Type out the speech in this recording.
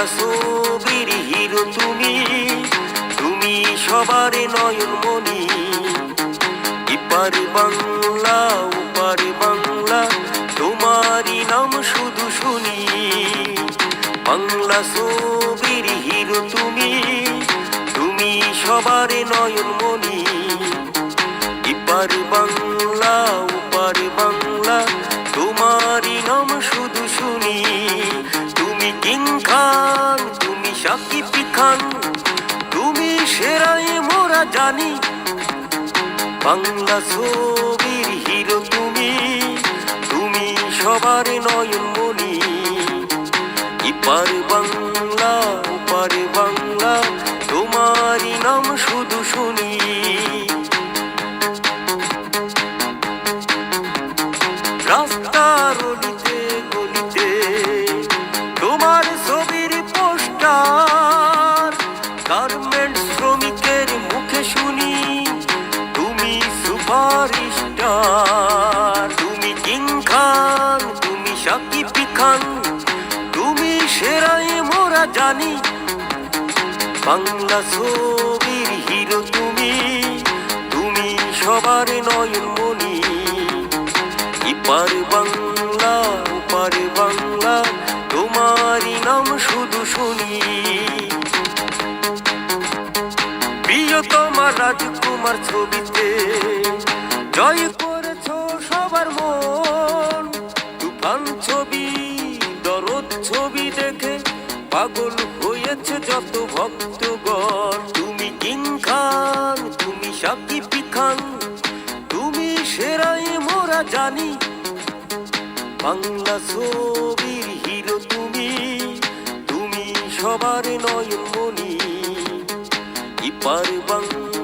সারা ছবির হিরো তুমি তুমি সবার নয়ন মনি ইপার বাংলা, উপার বাংলা, তোমারই নাম শুধু শুনি। বাংলা ছবির হিরো তুমি তুমি সবার নয়ন মনি ইপার বাংলা, উপার বাংলা খান তুমি সেরাই মোরা জানি। বাংলা ছবির হিরো তুমি তুমি সবার নয়ন মনি ইপার বাংলা উপার বাংলা, তোমারই নাম শুধু শুনি। রাস্তার গার্মেন্ট শ্রমিকের মুখে শুনি। তুমি সুপারস্টার, তুমি কিং খান, তুমি সাকিব খান, তুমি সেরাই মোরা জানি। বাংলা ছবির হিরো তুমি তুমি সবার নয়ন মনি ইপার বাংলা উপার বাংলা, তোমারই নাম শুধু শুনি। প্রিয়তমা রাজকুমার ছবিতে। জয় করেছ সবার মন। তুফান ছবি, দরদ ছবি দেখে পাগল হয়েছে যত ভক্তগণ। তুমি কিং খান, তুমি সাকিব খান তুমি সেরাই মোরা জানি। বাংলা ছবির হিরো তুমি তুমি সবার নয়ন মনি பருவம்.